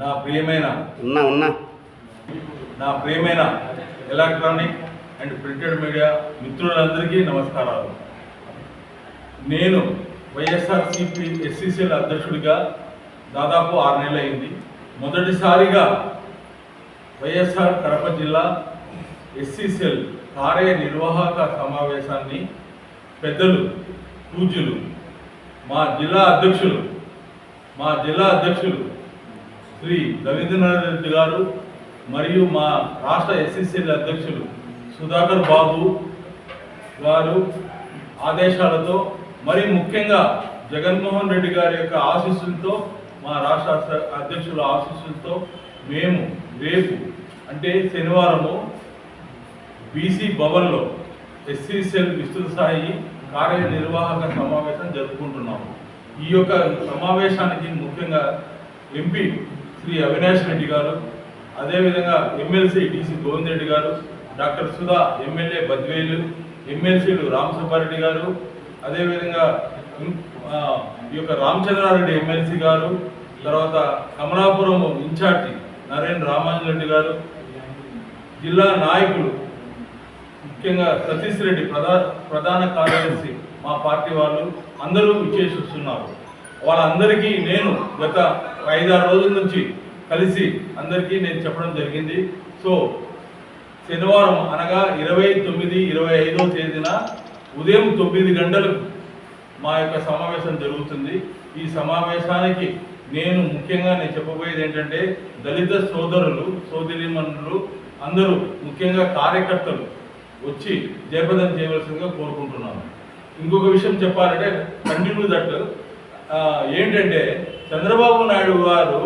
నా ప్రియమైన ఉన్నా ఉన్నా. నా ప్రియమైన ఎలక్ట్రానిక్ అండ్ ప్రింటెడ్ మీడియా మిత్రులందరికీ నమస్కారాలు. నేను వైఎస్ఆర్సిపి ఎస్సీసీఎల్ అధ్యక్షుడిగా దాదాపు ఆరు నెలలు అయింది మొదటిసారిగా వైఎస్ఆర్ కడప జిల్లా ఎస్సీసీఎల్ కార్యనిర్వాహక సమావేశాన్ని పెద్దలు పూజ్యులు మా జిల్లా అధ్యక్షులు మా జిల్లా అధ్యక్షులు శ్రీ రవీంద్రనాథ్ రెడ్డి గారు మరియు మా రాష్ట్ర ఎస్ఎస్సీల అధ్యక్షులు సుధాకర్ బాబు గారు ఆదేశాలతో మరి ముఖ్యంగా జగన్మోహన్ రెడ్డి గారి యొక్క ఆశీస్సులతో మా రాష్ట్ర అధ్యక్షుల ఆశీస్సులతో మేము రేపు అంటే శనివారము బీసీ భవన్లో ఎస్సీ సెల్ విస్తృత స్థాయి కార్యనిర్వాహక సమావేశం జరుపుకుంటున్నాము. ఈ యొక్క సమావేశానికి ముఖ్యంగా ఎంపీ శ్రీ అవినాష్ రెడ్డి గారు అదేవిధంగా ఎమ్మెల్సీ డిసి గోవింద్ రెడ్డి గారు డాక్టర్ సుధా ఎమ్మెల్యే బద్వేలు ఎమ్మెల్సీలు రామసుబ్బారెడ్డి గారు అదేవిధంగా ఈ యొక్క రామచంద్రారెడ్డి ఎమ్మెల్సీ గారు తర్వాత కమలాపురం ఇన్ఛార్జి నరేంద్ర రామాంజరెడ్డి గారు జిల్లా నాయకులు ముఖ్యంగా సతీష్ రెడ్డి ప్రధా ప్రధాన కార్యదర్శి మా పార్టీ వాళ్ళు అందరూ విచ్చేసిస్తున్నారు. వాళ్ళందరికీ నేను గత ఐదారు రోజుల నుంచి కలిసి అందరికీ నేను చెప్పడం జరిగింది. సో శనివారం అనగా ఇరవై తొమ్మిది ఇరవై ఐదో తేదీన ఉదయం తొమ్మిది గంటలకు మా యొక్క సమావేశం జరుగుతుంది. ఈ సమావేశానికి నేను ముఖ్యంగా నేను చెప్పబోయేది ఏంటంటే దళిత సోదరులు సోదరిమణులు అందరూ ముఖ్యంగా కార్యకర్తలు వచ్చి జయప్రదం చేయవలసిందిగా కోరుకుంటున్నాను ఇంకొక విషయం చెప్పాలంటే కంటిన్యూ దట్ ఏంటంటే చంద్రబాబు నాయుడు గారు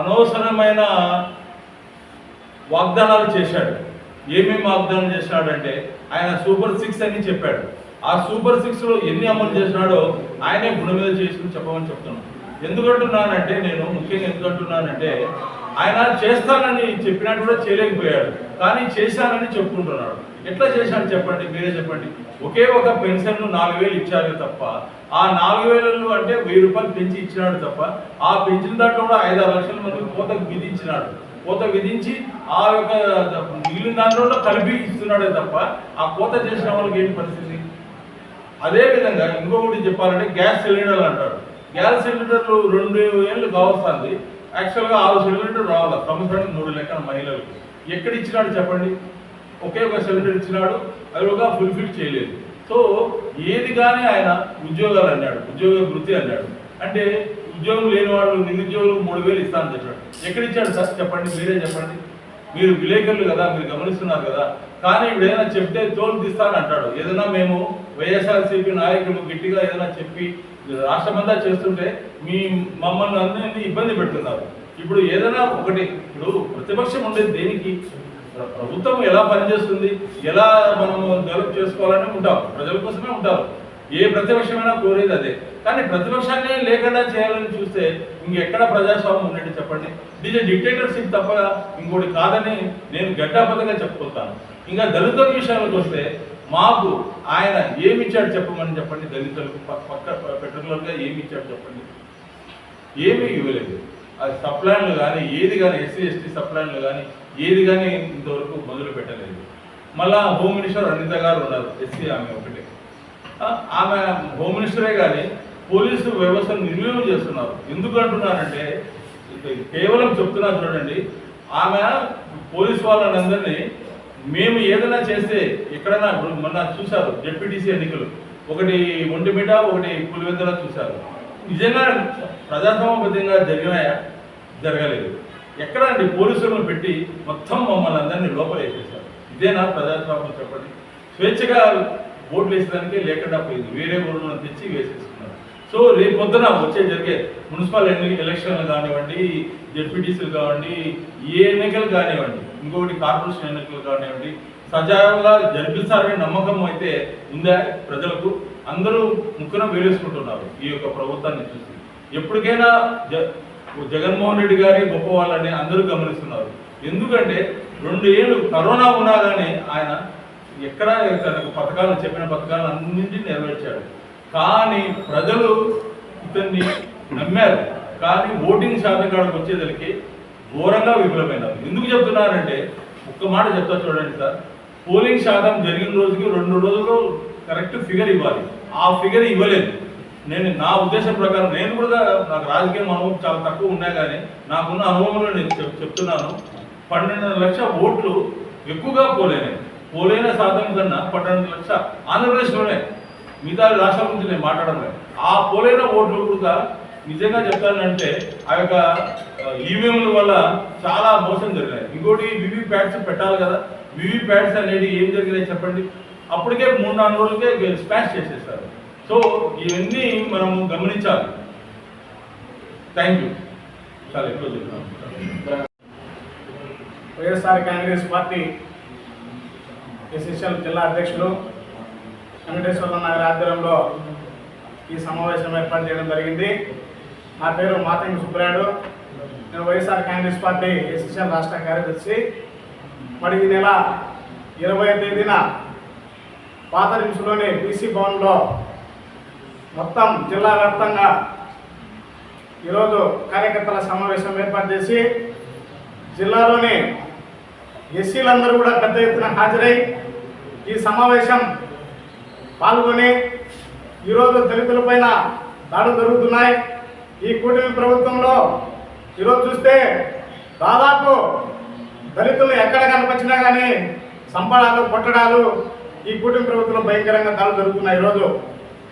అనవసరమైన వాగ్దానాలు చేశాడు. ఏమేమి వాగ్దానం చేసినాడంటే ఆయన సూపర్ సిక్స్ అని చెప్పాడు. ఆ సూపర్ సిక్స్లో ఎన్ని అమలు చేసినాడో ఆయనే గుణ మీద చేసుకుని చెప్పమని చెప్తున్నాను. ఎందుకంటున్నానంటే నేను ముఖ్యంగా ఎందుకంటున్నానంటే ఆయన చేస్తానని చెప్పినట్టు కూడా చేయలేకపోయాడు. కానీ చేశానని చెప్పుకుంటున్నాడు. ఎట్లా చేశాడు చెప్పండి మీరే చెప్పండి. ఒకే ఒక పెన్షన్ నాలుగు వేలు ఇచ్చారు తప్ప ఆ నాలుగు వేలలో అంటే వెయ్యి రూపాయలు పెంచి ఇచ్చినాడు తప్ప ఆ పెంచిన దాంట్లో కూడా ఐదు ఆరు లక్షల మంది కోత విధించినాడు. కోత విధించి ఆ యొక్క మిగిలిన దాంట్లో కలిపి ఇస్తున్నాడే తప్ప ఆ కోత చేసిన వాళ్ళకి ఏంటి పరిస్థితి? అదేవిధంగా ఇంకొకటి చెప్పాలంటే గ్యాస్ సిలిండర్లు అంటాడు గ్యాస్ సిలిండర్లు రెండు ఏళ్ళు కావస్తుంది. యాక్చువల్గా ఆరు సిలిండర్ రావాలి? సంవత్సరానికి మూడు లెక్కల మహిళలకు. ఎక్కడ ఇచ్చినాడు చెప్పండి? ఒకే ఒక సిలిండర్ ఇచ్చినాడు అది ఒక ఫుల్ఫిల్ చేయలేదు. సో ఏది కానీ ఆయన ఉద్యోగాలు అన్నాడు ఉద్యోగ వృత్తి అన్నాడు. అంటే ఉద్యోగం లేని వాళ్ళు నిరుద్యోగులు మూడు వేలు ఇస్తానని చెప్పాడు. ఎక్కడ ఇచ్చాడు సార్? చెప్పండి మీరే చెప్పండి. మీరు విలేకరులు కదా మీరు గమనిస్తున్నారు కదా. కానీ ఇప్పుడు ఏదైనా చెప్తే తోలు తీస్తాను అంటాడు. ఏదైనా మేము వైఎస్ఆర్సీపీ నాయకులు గట్టిగా ఏదైనా చెప్పి రాష్ట్రమంతా చేస్తుంటే మీ మమ్మల్ని అందరినీ ఇబ్బంది పెడుతున్నారు. ఇప్పుడు ఏదైనా ఒకటి ఇప్పుడు ప్రతిపక్షం ఉండేది దేనికి? ప్రభుత్వం ఎలా పనిచేస్తుంది ఎలా మనము డెవలప్ చేసుకోవాలని ఉంటాం. ప్రజల కోసమే ఉంటారు ఏ ప్రతిపక్షమైనా కోరేది అదే. కానీ ప్రతిపక్షాన్ని లేకుండా చేయాలని చూస్తే ఇంకెక్కడ ప్రజాస్వామ్యం ఉన్నట్టు చెప్పండి? దీని డిక్టేటర్షిప్ తప్ప ఇంకోటి కాదని నేను గడ్డాపదగా చెప్పుకుంటాను. ఇంకా దళితుల విషయాలకు వస్తే మాకు ఆయన ఏమి ఇచ్చాడు చెప్పమని చెప్పండి? దళితులకు పక్క పెట్రోల్గా ఏమి ఇచ్చాడు చెప్పండి? ఏమీ ఇవ్వలేదు. అది సప్లైన్లు కానీ ఏది కానీ ఎస్సీ ఎస్టీ సప్లైన్లు కానీ ఏది కానీ ఇంతవరకు మొదలు పెట్టలేదు మళ్ళా హోమ్ మినిస్టర్ అనిత గారు ఉన్నారు ఎస్సీ ఆమె ఒకటే. ఆమె హోమ్ మినిస్టరే కానీ పోలీసు వ్యవస్థను నిర్వీర్యం చేస్తున్నారు. ఎందుకు అంటున్నారంటే కేవలం చెప్తున్నా చూడండి ఆమె పోలీస్ వాళ్ళందరినీ మేము ఏదైనా చేస్తే ఎక్కడైనా ఇప్పుడు మొన్న చూశారు జెడ్పీటీసీ ఎన్నికలు. ఒకటి ఒంటిమిట ఒకటి పులివెందుల చూశారు. నిజంగా ప్రజాస్వామ్యబద్ధంగా జరిగినాయా? జరగలేదు. ఎక్కడ అండి పోలీసులను పెట్టి మొత్తం మమ్మల్ని అందరినీ లోపల వేసేసారు ఇదేనా ప్రజాస్వామ్యం చెప్పండి. స్వేచ్ఛగా ఓట్లు వేసేదానికే లేకుండా పోయింది. వేరే ఊళ్ళను తెచ్చి వేసేసుకున్నారు. సో రేపు పొద్దున వచ్చే జరిగే మున్సిపల్ ఎన్ని ఎలక్షన్లు కానివ్వండి జడ్పీటీసీలు కానివ్వండి ఏ ఎన్నికలు కానివ్వండి ఇంకొకటి కార్పొరేషన్ ఎన్నికలు కానివ్వండి సజావుగా జరిపిస్తారనే నమ్మకం అయితే ఉందా ప్రజలకు? అందరూ ముక్కున వేలేసుకుంటున్నారు ఈ యొక్క ప్రభుత్వాన్ని చూసి. ఎప్పటికైనా జ జగన్మోహన్ రెడ్డి గారి గొప్ప వాళ్ళని అందరూ గమనిస్తున్నారు. ఎందుకంటే రెండు ఏళ్ళు కరోనా ఉన్నా కానీ ఆయన ఎక్కడ తనకు పథకాలు చెప్పిన పథకాలు అన్నింటినీ నెరవేర్చాడు కానీ ప్రజలు ఇతన్ని నమ్మారు. కానీ ఓటింగ్ శాతం కాడకు వచ్చేసరికి ఘోరంగా విఫలమైనారు. ఎందుకు చెప్తున్నారంటే ఒక్క మాట చెప్తా చూడండి సార్. పోలింగ్ శాతం జరిగిన రోజుకి రెండు రోజులు కరెక్ట్ ఫిగర్ ఇవ్వాలి. ఆ ఫిగర్ ఇవ్వలేదు. నేను నా ఉద్దేశం ప్రకారం నేను కూడా నాకు రాజకీయం అనుభవం చాలా తక్కువ ఉన్నా కానీ నాకున్న అనుభవంలో నేను చెప్- చెప్తున్నాను. పన్నెండు లక్షల ఓట్లు ఎక్కువగా పోలేనాయి పోలైన శాతం కన్నా పన్నెండు లక్షల ఆంధ్రప్రదేశ్లోనే మిగతా రాష్ట్రాల గురించి నేను మాట్లాడలేదు ఆ పోలైన ఓట్లు కూడా నిజంగా చెప్తానంటే ఆ యొక్క ఈవీఎంల వల్ల చాలా మోసం జరిగాయి ఇంకోటి వివి ప్యాడ్స్ పెట్టాలి కదా. వివి ప్యాడ్స్ అనేది ఏం జరిగినాయి చెప్పండి? అప్పటికే మూడు నాలుగు రోజులకే స్పాష్ చేసేసారు. సో ఇవన్నీ మనము గమనించాలి. థ్యాంక్ యూ చాలా ఎక్కువ చెప్తున్నాం వైఎస్ఆర్ కాంగ్రెస్ పార్టీ ఎస్ఎస్ఎల్ జిల్లా అధ్యక్షులు వెంకటేశ్వర నగర ఆధ్వర్యంలో ఈ సమావేశం ఏర్పాటు చేయడం జరిగింది. నా పేరు మాతంగి సుబ్బరాయుడు. నేను వైఎస్ఆర్ కాంగ్రెస్ పార్టీ ఎస్ఎస్ఎల్ రాష్ట్ర కార్యదర్శి. మరి ఈ నెల ఇరవై తేదీన పాత నిమిషంలోని బీసీ భవన్లో మొత్తం జిల్లా వ్యాప్తంగా ఈరోజు కార్యకర్తల సమావేశం ఏర్పాటు చేసి జిల్లాలోని ఎస్సీలందరూ కూడా పెద్ద ఎత్తున హాజరై ఈ సమావేశం పాల్గొని ఈరోజు దళితులపైన దాడులు జరుగుతున్నాయి. ఈ కూటమి ప్రభుత్వంలో ఈరోజు చూస్తే దాదాపు దళితులు ఎక్కడ కనిపించినా కానీ సంపడాలు కొట్టడాలు ఈ కూటమి ప్రభుత్వంలో భయంకరంగా దాడులు జరుగుతున్నాయి ఈరోజు.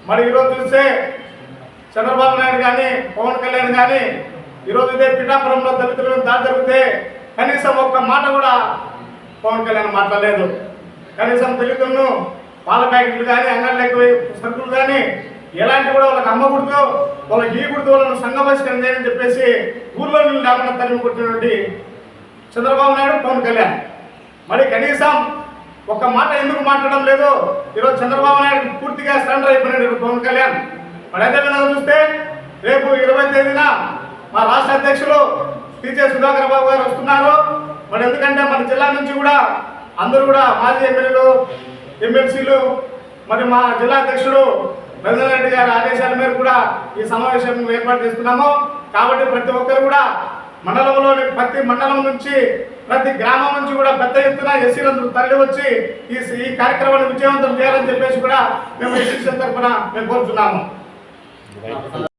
మరి ఈరోజు చూస్తే చంద్రబాబు నాయుడు కానీ పవన్ కళ్యాణ్ కానీ ఈరోజు ఇదే పిఠాపురంలో దళితుల దాడి జరిగితే కనీసం ఒక్క మాట కూడా పవన్ కళ్యాణ్ మాట్లాడలేదు. కనీసం తెలుగును పాల ప్యాకెట్లు కానీ అంగళ్ళకి సరుకులు కానీ ఎలాంటి కూడా వాళ్ళకి అమ్మకూడదు వాళ్ళకి ఈకూడదు వాళ్ళని సంఘబహిష్కరణ చేయని చెప్పేసి ఊర్లో నుండి లేకుండా తరిమి కొట్టినటువంటి చంద్రబాబు నాయుడు పవన్ కళ్యాణ్. మరి కనీసం ఒక్క మాట ఎందుకు మాట్లాడడం లేదు? ఈరోజు చంద్రబాబు నాయుడు పూర్తిగా సరెండర్ అయిపోయినాడు పవన్ కళ్యాణ్. మరి అదే విధంగా చూస్తే రేపు ఇరవై తేదీన మా రాష్ట్ర అధ్యక్షులు టీచర్ సుధాకర్ బాబు గారు వస్తున్నారు. మరి ఎందుకంటే మన జిల్లా నుంచి కూడా అందరూ కూడా మాజీ ఎమ్మెల్యేలు ఎమ్మెల్సీలు మరి మా జిల్లా అధ్యక్షుడు రెడ్డి గారి ఆదేశాల మేరకు కూడా ఈ సమావేశం ఏర్పాటు చేస్తున్నాము. కాబట్టి ప్రతి ఒక్కరు కూడా మండలంలోని ప్రతి మండలం నుంచి ప్రతి గ్రామం నుంచి కూడా పెద్ద ఎత్తున ఎస్సీలందరూ తరలి వచ్చి ఈ ఈ కార్యక్రమాన్ని విజయవంతం చేయాలని చెప్పేసి కూడా మేము ఎస్సీ తరఫున మేము కోరుతున్నాము.